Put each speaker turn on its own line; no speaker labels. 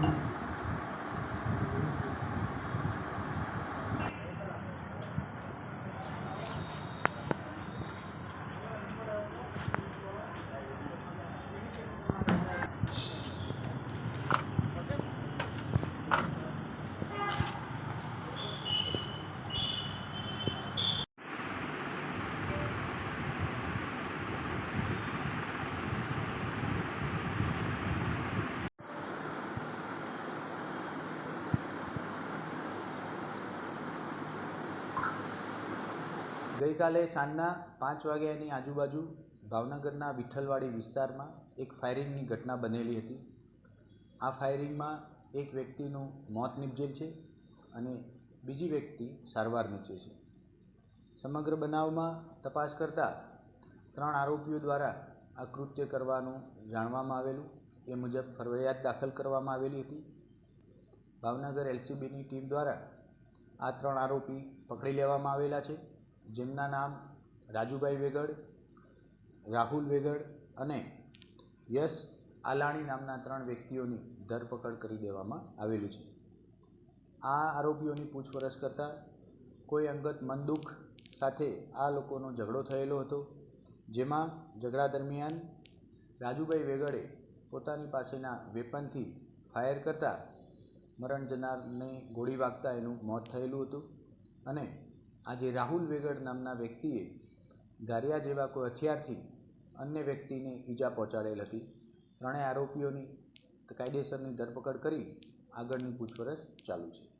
Thank you. ગઈકાલે સાંજના પાંચ વાગ્યાની આજુબાજુ ભાવનગરના વિઠ્ઠલવાડી વિસ્તારમાં એક ફાયરિંગની ઘટના બનેલી હતી. આ ફાયરિંગમાં એક વ્યક્તિનું મોત નિપજેલ છે અને બીજી વ્યક્તિ સારવાર નીચે છે. સમગ્ર બનાવમાં તપાસ કરતાં ત્રણ આરોપીઓ દ્વારા આ કૃત્ય કરવાનું જાણવામાં આવેલું. એ મુજબ ફરજિયાત દાખલ કરવામાં આવેલી હતી. ભાવનગર એલસીબીની ટીમ દ્વારા આ ત્રણ આરોપી પકડી લેવામાં આવેલા છે. જેમના નામ રાજુભાઈ વેગડ, રાહુલ વેગડ અને યશ આલાણી નામના ત્રણ વ્યક્તિઓની ધરપકડ કરી દેવામાં આવેલી છે. આ આરોપીઓની પૂછપરછ કરતાં કોઈ અંગત મનદુખ સાથે આ લોકોનો ઝઘડો થયેલો હતો, જેમાં ઝઘડા દરમિયાન રાજુભાઈ વેગડે પોતાની પાસેના વેપનથી ફાયર કરતાં મરણ જનારને ગોળી વાગતા એનું મોત થયેલું હતું અને આજે રાહુલ વેગડ નામના વ્યક્તિએ ગારિયા જેવા કોઈ હથિયારથી અન્ય વ્યક્તિને ઈજા પહોંચાડેલ હતી. ત્રણેય આરોપીઓની કાયદેસરની ધરપકડ કરી આગળની પૂછપરછ ચાલુ છે.